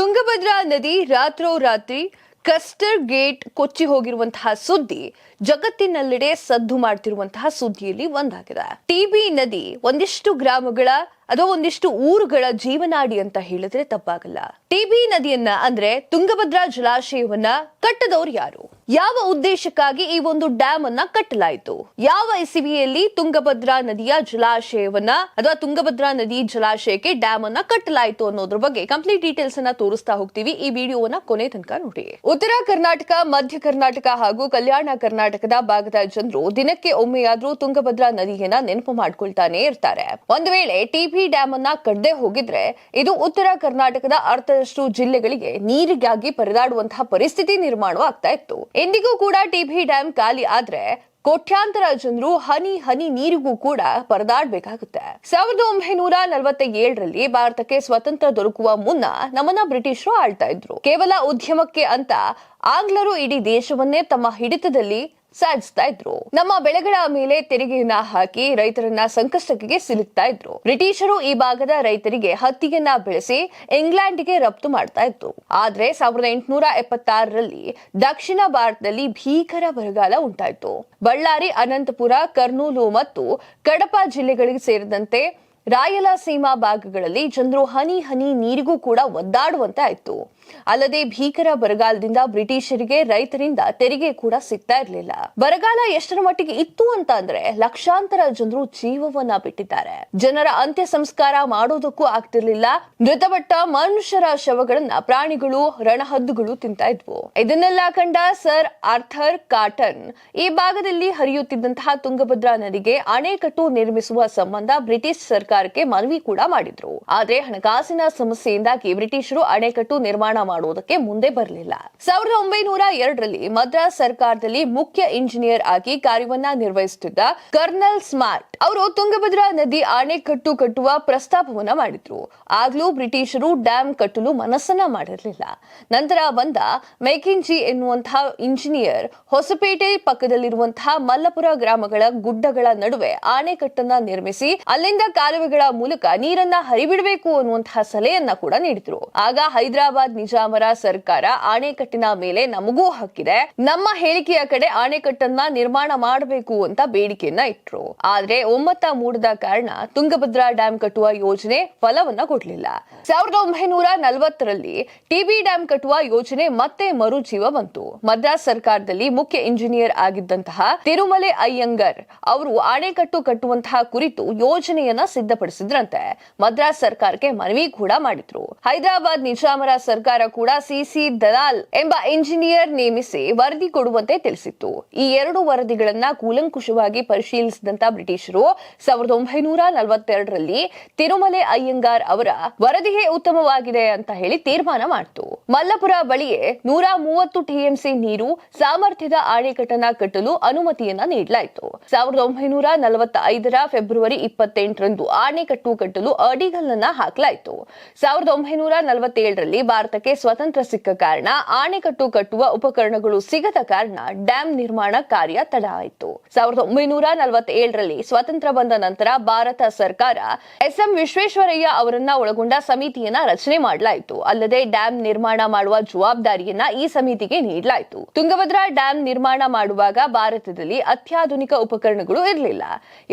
ತುಂಗಭದ್ರಾ ನದಿ ರಾತ್ರೋರಾತ್ರಿ custard gate ಕೊಚ್ಚಿ ಹೋಗಿರುವಂತಹ ಸುದ್ದಿ ಜಗತ್ತಿನೆಲ್ಲೆಡೆ ಸದ್ದು ಮಾಡ್ತಿರುವಂತಹ ಸುದ್ದಿಯಲ್ಲಿ ಒಂದಾಗಿದೆ. ಟಿಬಿ ನದಿ ಒಂದಿಷ್ಟು ಗ್ರಾಮಗಳ ಅಥವಾ ಒಂದಿಷ್ಟು ಊರುಗಳ ಜೀವನಾಡಿ ಅಂತ ಹೇಳಿದ್ರೆ ತಪ್ಪಾಗಲ್ಲ. ಟಿಬಿ ನದಿಯನ್ನ ಅಂದ್ರೆ ತುಂಗಭದ್ರಾ ಜಲಾಶಯವನ್ನ ಕಟ್ಟದವ್ರು ಯಾರು? ಯಾವ ಉದ್ದೇಶಕ್ಕಾಗಿ ಈ ಒಂದು ಡ್ಯಾಮ್ ಅನ್ನ ಕಟ್ಟಲಾಯಿತು? ಯಾವ ಎಸಿವಿಯಲ್ಲಿ ತುಂಗಭದ್ರಾ ನದಿಯ ಜಲಾಶಯವನ್ನ ಅಥವಾ ತುಂಗಭದ್ರಾ ನದಿ ಜಲಾಶಯಕ್ಕೆ ಡ್ಯಾಮ್ ಅನ್ನ ಕಟ್ಟಲಾಯಿತು ಅನ್ನೋದ್ರ ಬಗ್ಗೆ ಕಂಪ್ಲೀಟ್ ಡೀಟೇಲ್ಸ್ ಅನ್ನ ತೋರಿಸ್ತಾ ಹೋಗ್ತೀವಿ ಈ ವಿಡಿಯೋವನ್ನ ಕೊನೆ ತನಕ ನೋಡಿ. ಉತ್ತರ ಕರ್ನಾಟಕ, ಮಧ್ಯ ಕರ್ನಾಟಕ ಹಾಗೂ ಕಲ್ಯಾಣ ಕರ್ನಾಟಕದ ಭಾಗದ ಜನರು ದಿನಕ್ಕೆ ಒಮ್ಮೆಯಾದ್ರೂ ತುಂಗಭದ್ರಾ ನದಿಯನ್ನ ನೆನಪು ಮಾಡ್ಕೊಳ್ತಾನೆ ಇರ್ತಾರೆ. ಒಂದು ವೇಳೆ ಟಿಬಿ ಡ್ಯಾಮ್ ಅನ್ನ ಕಡ್ದೇ ಹೋಗಿದ್ರೆ ಇದು ಉತ್ತರ ಕರ್ನಾಟಕದ ಅರ್ಧದಷ್ಟು ಜಿಲ್ಲೆಗಳಿಗೆ ನೀರಿಗಾಗಿ ಪರದಾಡುವಂತಹ ಪರಿಸ್ಥಿತಿ ನಿರ್ಮಾಣವಾಗ್ತಾ ಇತ್ತು. ಇಂದಿಗೂ ಕೂಡ ಟಿಬಿ ಡ್ಯಾಮ್ ಖಾಲಿ ಆದ್ರೆ ಕೋಟ್ಯಾಂತರ ಜನರು ಹನಿ ಹನಿ ನೀರಿಗೂ ಕೂಡ ಪರದಾಡಬೇಕಾಗುತ್ತೆ. ಸಾವಿರದ ಒಂಬೈನೂರ ನಲವತ್ತ ಏಳರಲ್ಲಿ ಭಾರತಕ್ಕೆ ಸ್ವತಂತ್ರ ದೊರಕುವ ಮುನ್ನ ನಮ್ಮನ್ನ ಬ್ರಿಟಿಷರು ಆಳ್ತಾ ಇದ್ರು. ಕೇವಲ ಉದ್ಯಮಕ್ಕೆ ಅಂತ ಆಂಗ್ಲರು ಇಡೀ ದೇಶವನ್ನೇ ತಮ್ಮ ಹಿಡಿತದಲ್ಲಿ ಸಾಧಿಸ್ತಾ ಇದ್ರು. ನಮ್ಮ ಬೆಳೆಗಳ ಮೇಲೆ ತೆರಿಗೆಯನ್ನ ಹಾಕಿ ರೈತರನ್ನ ಸಂಕಷ್ಟಕ್ಕೆ ಸಿಲುಕ್ತಾ ಇದ್ರು. ಬ್ರಿಟಿಷರು ಈ ಭಾಗದ ರೈತರಿಗೆ ಹತ್ತಿಯನ್ನ ಬೆಳೆಸಿ ಇಂಗ್ಲೆಂಡ್ಗೆ ರಫ್ತು ಮಾಡ್ತಾ ಇದ್ರು. ಆದ್ರೆ ಸಾವಿರದ ಎಂಟುನೂರ ಎಪ್ಪತ್ತಾರರಲ್ಲಿ ದಕ್ಷಿಣ ಭಾರತದಲ್ಲಿ ಭೀಕರ ಬರಗಾಲ ಉಂಟಾಯಿತು. ಬಳ್ಳಾರಿ, ಅನಂತಪುರ, ಕರ್ನೂಲು ಮತ್ತು ಕಡಪ ಜಿಲ್ಲೆಗಳಿಗೆ ಸೇರಿದಂತೆ ರಾಯಲಸೀಮಾ ಭಾಗಗಳಲ್ಲಿ ಜನರು ಹನಿ ಹನಿ ನೀರಿಗೂ ಕೂಡ ಒದ್ದಾಡುವಂತೆ ಆಯ್ತು. ಅಲ್ಲದೆ ಭೀಕರ ಬರಗಾಲದಿಂದ ಬ್ರಿಟಿಷರಿಗೆ ರೈತರಿಂದ ತೆರಿಗೆ ಕೂಡ ಸಿಗ್ತಾ ಇರಲಿಲ್ಲ. ಬರಗಾಲ ಎಷ್ಟರ ಮಟ್ಟಿಗೆ ಇತ್ತು ಅಂತ ಅಂದ್ರೆ ಲಕ್ಷಾಂತರ ಜನರು ಜೀವವನ್ನ ಬಿಟ್ಟಿದ್ದಾರೆ. ಜನರ ಅಂತ್ಯ ಸಂಸ್ಕಾರ ಮಾಡೋದಕ್ಕೂ ಆಗ್ತಿರ್ಲಿಲ್ಲ. ಮೃತಪಟ್ಟ ಮನುಷ್ಯರ ಶವಗಳನ್ನ ಪ್ರಾಣಿಗಳು, ರಣಹದ್ದುಗಳು ತಿಂತಾ ಇದ್ವು. ಇದನ್ನೆಲ್ಲ ಕಂಡ ಸರ್ ಆರ್ಥರ್ ಕಾಟನ್ ಈ ಭಾಗದಲ್ಲಿ ಹರಿಯುತ್ತಿದ್ದಂತಹ ತುಂಗಭದ್ರಾ ನದಿಗೆ ಅಣೆಕಟ್ಟು ನಿರ್ಮಿಸುವ ಸಂಬಂಧ ಬ್ರಿಟಿಷ್ ಸರ್ಕಾರಕ್ಕೆ ಮನವಿ ಕೂಡ ಮಾಡಿದ್ರು. ಆದ್ರೆ ಹಣಕಾಸಿನ ಸಮಸ್ಯೆಯಿಂದಾಗಿ ಬ್ರಿಟಿಷರು ಅಣೆಕಟ್ಟು ನಿರ್ಮಾಣ ಮಾಡುವುದಕ್ಕೆ ಮುಂದೆ ಬರಲಿಲ್ಲ. ಸಾವಿರದ ಒಂಬೈನೂರ ಎರಡರಲ್ಲಿ ಮದ್ರಾಸ್ ಸರ್ಕಾರದಲ್ಲಿ ಮುಖ್ಯ ಇಂಜಿನಿಯರ್ ಆಗಿ ಕಾರ್ಯವನ್ನ ನಿರ್ವಹಿಸುತ್ತಿದ್ದ ಕರ್ನಲ್ ಸ್ಮಾರ್ಟ್ ಅವರು ತುಂಗಭದ್ರಾ ನದಿ ಅಣೆಕಟ್ಟು ಕಟ್ಟುವ ಪ್ರಸ್ತಾಪವನ್ನ ಮಾಡಿದ್ರು. ಆಗ್ಲೂ ಬ್ರಿಟಿಷರು ಡ್ಯಾಮ್ ಕಟ್ಟಲು ಮನಸ್ಸನ್ನ ಮಾಡಿರಲಿಲ್ಲ. ನಂತರ ಬಂದ ಮೇಕಿಂಜಿ ಎನ್ನುವಂತಹ ಇಂಜಿನಿಯರ್ ಹೊಸಪೇಟೆ ಪಕ್ಕದಲ್ಲಿರುವಂತಹ ಮಲ್ಲಪುರ ಗ್ರಾಮಗಳ ಗುಡ್ಡಗಳ ನಡುವೆ ಆಣೆಕಟ್ಟನ್ನ ನಿರ್ಮಿಸಿ ಅಲ್ಲಿಂದ ಕಾಲುವೆಗಳ ಮೂಲಕ ನೀರನ್ನ ಹರಿಬಿಡಬೇಕು ಅನ್ನುವಂತಹ ಸಲಹೆಯನ್ನ ಕೂಡ ನೀಡಿದ್ರು. ಆಗ ಹೈದರಾಬಾದ್ ನಿಜಾಮರ ಸರ್ಕಾರ ಆಣೆಕಟ್ಟಿನ ಮೇಲೆ ನಮಗೂ ಹಕ್ಕಿದೆ ನಮ್ಮ ಹೇಳಿಕೆಯ ಕಡೆ ಆಣೆಕಟ್ಟನ್ನ ನಿರ್ಮಾಣ ಮಾಡಬೇಕು ಅಂತ ಬೇಡಿಕೆಯನ್ನ ಇಟ್ರು. ಆದ್ರೆ ಒಮ್ಮತ ಮೂಡದ ಕಾರಣ ತುಂಗಭದ್ರಾ ಡ್ಯಾಂ ಕಟ್ಟುವ ಯೋಜನೆ ಫಲವನ್ನ ಕೊಡ್ಲಿಲ್ಲ. ಸಾವಿರದ ಒಂಬೈನೂರ ನಲವತ್ತರಲ್ಲಿ ಟಿಬಿ ಡ್ಯಾಂ ಕಟ್ಟುವ ಯೋಜನೆ ಮತ್ತೆ ಮರುಜೀವ ಬಂತು. ಮದ್ರಾಸ್ ಸರ್ಕಾರದಲ್ಲಿ ಮುಖ್ಯ ಇಂಜಿನಿಯರ್ ಆಗಿದ್ದಂತಹ ತಿರುಮಲೆ ಅಯ್ಯಂಗರ್ ಅವರು ಅಣೆಕಟ್ಟು ಕಟ್ಟುವಂತಹ ಕುರಿತು ಯೋಜನೆಯನ್ನ ಸಿದ್ಧಪಡಿಸಿದ್ರಂತೆ. ಮದ್ರಾಸ್ ಸರ್ಕಾರಕ್ಕೆ ಮನವಿ ಕೂಡ ಮಾಡಿದ್ರು. ಹೈದರಾಬಾದ್ ನಿಜಾಮರ ಸರ್ಕಾರ ಕೂಡ ಸಿಸಿ ದಲಾಲ್ ಎಂಬ ಇಂಜಿನಿಯರ್ ನೇಮಿಸಿ ವರದಿ ಕೊಡುವಂತೆ ತಿಳಿಸಿತ್ತು. ಈ ಎರಡು ವರದಿಗಳನ್ನ ಕೂಲಂಕುಷವಾಗಿ ಪರಿಶೀಲಿಸಿದಂತ ಬ್ರಿಟಿಷರು ಸಾವಿರದ ಒಂಬೈನೂರ ನಲವತ್ತೆರಡರಲ್ಲಿ ತಿರುಮಲೆ ಅಯ್ಯಂಗಾರ್ ಅವರ ವರದಿಯೇ ಉತ್ತಮವಾಗಿದೆ ಅಂತ ಹೇಳಿ ತೀರ್ಮಾನ ಮಾಡಿತು. ಮಲ್ಲಪುರ ಬಳಿಯೇ ನೂರ ಮೂವತ್ತು ಟಿಎಂಸಿ ನೀರು ಸಾಮರ್ಥ್ಯದ ಅಣೆಕಟ್ಟನ್ನ ಕಟ್ಟಲು ಅನುಮತಿಯನ್ನ ನೀಡಲಾಯಿತು. ಸಾವಿರದ ಒಂಬೈನೂರ ನಲವತ್ತ ಐದರ ಫೆಬ್ರವರಿ ಇಪ್ಪತ್ತೆಂಟರಂದು ಆಣೆಕಟ್ಟು ಕಟ್ಟಲು ಅಡಿಗಲ್ಲನ್ನ ಹಾಕಲಾಯಿತು. ಸಾವಿರದ ಒಂಬೈನೂರ ನಲವತ್ತೇಳರಲ್ಲಿ ಭಾರತಕ್ಕೆ ಸ್ವತಂತ್ರ ಸಿಕ್ಕ ಕಾರಣ ಆಣೆಕಟ್ಟು ಕಟ್ಟುವ ಉಪಕರಣಗಳು ಸಿಗದ ಕಾರಣ ಡ್ಯಾಂ ನಿರ್ಮಾಣ ಕಾರ್ಯ ತಡ ಆಯಿತು. ಸಾವಿರದ ಒಂಬೈನೂರ ನಲವತ್ತೇಳರಲ್ಲಿ ಸ್ವಾತಂತ್ರ್ಯ ಬಂದ ನಂತರ ಭಾರತ ಸರ್ಕಾರ ಎಸ್ ಎಂ ವಿಶ್ವೇಶ್ವರಯ್ಯ ಅವರನ್ನ ಒಳಗೊಂಡ ಸಮಿತಿಯನ್ನ ರಚನೆ ಮಾಡಲಾಯಿತು. ಅಲ್ಲದೆ ಡ್ಯಾಂ ನಿರ್ಮಾಣ ಮಾಡುವ ಜವಾಬ್ದಾರಿಯನ್ನ ಈ ಸಮಿತಿಗೆ ನೀಡಲಾಯಿತು. ತುಂಗಭದ್ರಾ ಡ್ಯಾಂ ನಿರ್ಮಾಣ ಮಾಡುವಾಗ ಭಾರತದಲ್ಲಿ ಅತ್ಯಾಧುನಿಕ ಉಪಕರಣಗಳು ಇರಲಿಲ್ಲ.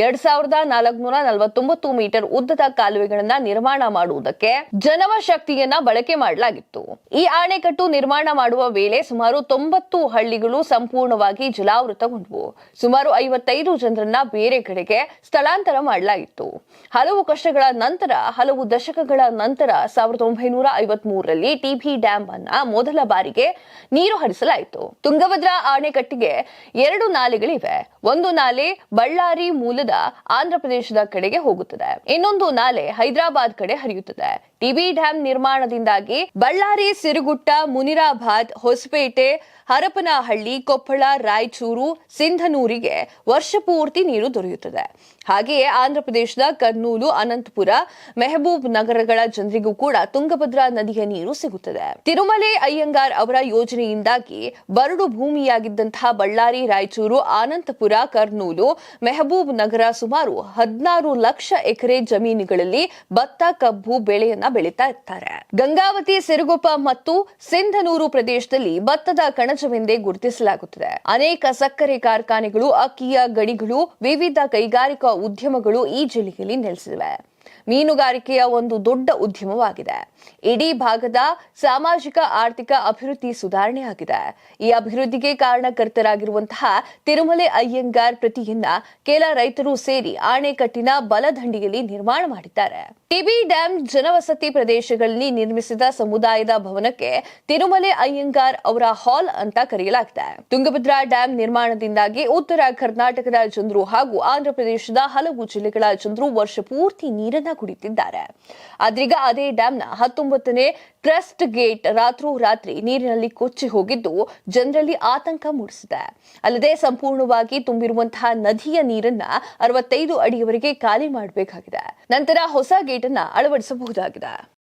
ಎರಡ್ ಸಾವಿರದ ನಾಲ್ಕುನೂರ ನಲವತ್ತೊಂಬತ್ತು ಮೀಟರ್ ಉದ್ದದ ಕಾಲುವೆಗಳನ್ನ ನಿರ್ಮಾಣ ಮಾಡುವುದಕ್ಕೆ ಜನವ ಶಕ್ತಿಯನ್ನ ಬಳಕೆ ಮಾಡಲಾಗಿತ್ತು. ಈ ಅಣೆಕಟ್ಟು ನಿರ್ಮಾಣ ಮಾಡುವ ವೇಳೆ ಸುಮಾರು ತೊಂಬತ್ತು ಹಳ್ಳಿಗಳು ಸಂಪೂರ್ಣವಾಗಿ ಜಲಾವೃತಗೊಂಡವು. ಸುಮಾರು ಐವತ್ತೈದು ಜನರನ್ನ ಬೇರೆ ಕಡೆಗೆ ಸ್ಥಳಾಂತರ ಮಾಡಲಾಗಿತ್ತು. ಹಲವು ಕಷ್ಟಗಳ ನಂತರ, ಹಲವು ದಶಕಗಳ ನಂತರ ಸಾವಿರದ ಒಂಬೈನೂರ ಐವತ್ ಮೂರರಲ್ಲಿ ಟಿಬಿ ಡ್ಯಾಂ ಅನ್ನ ಮೊದಲ ಬಾರಿಗೆ ನೀರು ಹರಿಸಲಾಯಿತು. ತುಂಗಭದ್ರಾ ಅಣೆಕಟ್ಟಿಗೆ ಎರಡು ನಾಲೆಗಳಿವೆ. ಒಂದು ನಾಲೆ ಬಳ್ಳಾರಿ ಮೂಲದ ಆಂಧ್ರ ಪ್ರದೇಶದ ಕಡೆಗೆ ಹೋಗುತ್ತದೆ. ಇನ್ನೊಂದು ನಾಲೆ ಹೈದರಾಬಾದ್ ಕಡೆ ಹರಿಯುತ್ತದೆ. ಟಿಬಿ ಡ್ಯಾಂ ನಿರ್ಮಾಣದಿಂದಾಗಿ ಬಳ್ಳಾರಿ ಸಿರುಗುಟ್ಟ ಮುನಿರಾಬಾದ್ ಹೊಸಪೇಟೆ ಹರಪನಹಳ್ಳಿ, ಕೊಪ್ಪಳ, ರಾಯಚೂರು, ಸಿಂಧನೂರಿಗೆ ವರ್ಷಪೂರ್ತಿ ನೀರು ದೊರೆಯುತ್ತದೆ. ಹಾಗೆಯೇ ಆಂಧ್ರಪ್ರದೇಶದ ಕರ್ನೂಲು, ಅನಂತಪುರ, ಮೆಹಬೂಬ್ ನಗರಗಳ ಜನರಿಗೂ ಕೂಡ ತುಂಗಭದ್ರಾ ನದಿಯ ನೀರು ಸಿಗುತ್ತದೆ. ತಿರುಮಲೆ ಅಯ್ಯಂಗಾರ್ ಅವರ ಯೋಜನೆಯಿಂದಾಗಿ ಬರಡು ಭೂಮಿಯಾಗಿದ್ದಂತಹ ಬಳ್ಳಾರಿ, ರಾಯಚೂರು, ಅನಂತಪುರ, ಕರ್ನೂಲು, ಮೆಹಬೂಬ್ ನಗರ ಸುಮಾರು ಹದಿನಾರು ಲಕ್ಷ ಎಕರೆ ಜಮೀನುಗಳಲ್ಲಿ ಭತ್ತ, ಕಬ್ಬು, ಬೆಳೆಯನ್ನ ಬೆಳೀತಾ ಇರ್ತಾರೆ. ಗಂಗಾವತಿ, ಸಿರುಗುಪ್ಪ ಮತ್ತು ಸಿಂಧನೂರು ಪ್ರದೇಶದಲ್ಲಿ ಭತ್ತದ ಕಣಜವೆಂದೇ ಗುರುತಿಸಲಾಗುತ್ತದೆ. ಅನೇಕ ಸಕ್ಕರೆ ಕಾರ್ಖಾನೆಗಳು ಅಕ್ಕಿಯ ಗಣಿಗಳು ವಿವಿಧ ಕೈಗಾರಿಕಾ ಉದ್ಯಮಗಳು ಈ ಜಿಲ್ಲೆಯಲ್ಲಿ ನೆಲೆಸಿವೆ. ಮೀನುಗಾರಿಕೆಯ ಒಂದು ದೊಡ್ಡ ಉದ್ಯಮವಾಗಿದೆ. ಇಡೀ ಭಾಗದ ಸಾಮಾಜಿಕ, ಆರ್ಥಿಕ ಅಭಿವೃದ್ಧಿ ಸುಧಾರಣೆಯಾಗಿದೆ ಈ ಅಭಿವೃದ್ಧಿಗೆ ಕಾರಣಕರ್ತರಾಗಿರುವಂತಹ ತಿರುಮಲೆ ಅಯ್ಯಂಗಾರ್ ಪ್ರತಿಯನ್ನ ಕೆಲ ರೈತರು ಸೇರಿ ಆಣೆಕಟ್ಟಿನ ಬಲದಂಡಿಯಲ್ಲಿ ನಿರ್ಮಾಣ ಮಾಡಿದ್ದಾರೆ. ಟಿಬಿ ಡ್ಯಾಂ ಜನವಸತಿ ಪ್ರದೇಶಗಳಲ್ಲಿ ನಿರ್ಮಿಸಿದ ಸಮುದಾಯದ ಭವನಕ್ಕೆ ತಿರುಮಲೆ ಅಯ್ಯಂಗಾರ್ ಅವರ ಹಾಲ್ ಅಂತ ಕರೆಯಲಾಗಿದೆ. ತುಂಗಭದ್ರಾ ಡ್ಯಾಂ ನಿರ್ಮಾಣದಿಂದಾಗಿ ಉತ್ತರ ಕರ್ನಾಟಕದ ಜನರು ಹಾಗೂ ಆಂಧ್ರಪ್ರದೇಶದ ಹಲವು ಜಿಲ್ಲೆಗಳ ಜನರು ವರ್ಷ ಪೂರ್ತಿ ನೀರನ್ನ ಕುಡಿತಿದ್ದಾರೆ. ಆದ್ರೀಗ ಅದೇ ಡ್ಯಾಂನ ಹತ್ತೊಂಬತ್ತನೇ ಟ್ರಸ್ಟ್ ಗೇಟ್ ರಾತ್ರೋರಾತ್ರಿ ನೀರಿನಲ್ಲಿ ಕೊಚ್ಚಿ ಹೋಗಿದ್ದು ಜನರಲ್ಲಿ ಆತಂಕ ಮೂಡಿಸಿದೆ. ಅಲ್ಲದೆ ಸಂಪೂರ್ಣವಾಗಿ ತುಂಬಿರುವಂತಹ ನದಿಯ ನೀರನ್ನ ಅರವತ್ತೈದು ಅಡಿಯವರೆಗೆ ಖಾಲಿ ಮಾಡಬೇಕಾಗಿದೆ. ನಂತರ ಹೊಸ ಗೇಟ್ ಅನ್ನ ಅಳವಡಿಸಬಹುದಾಗಿದೆ.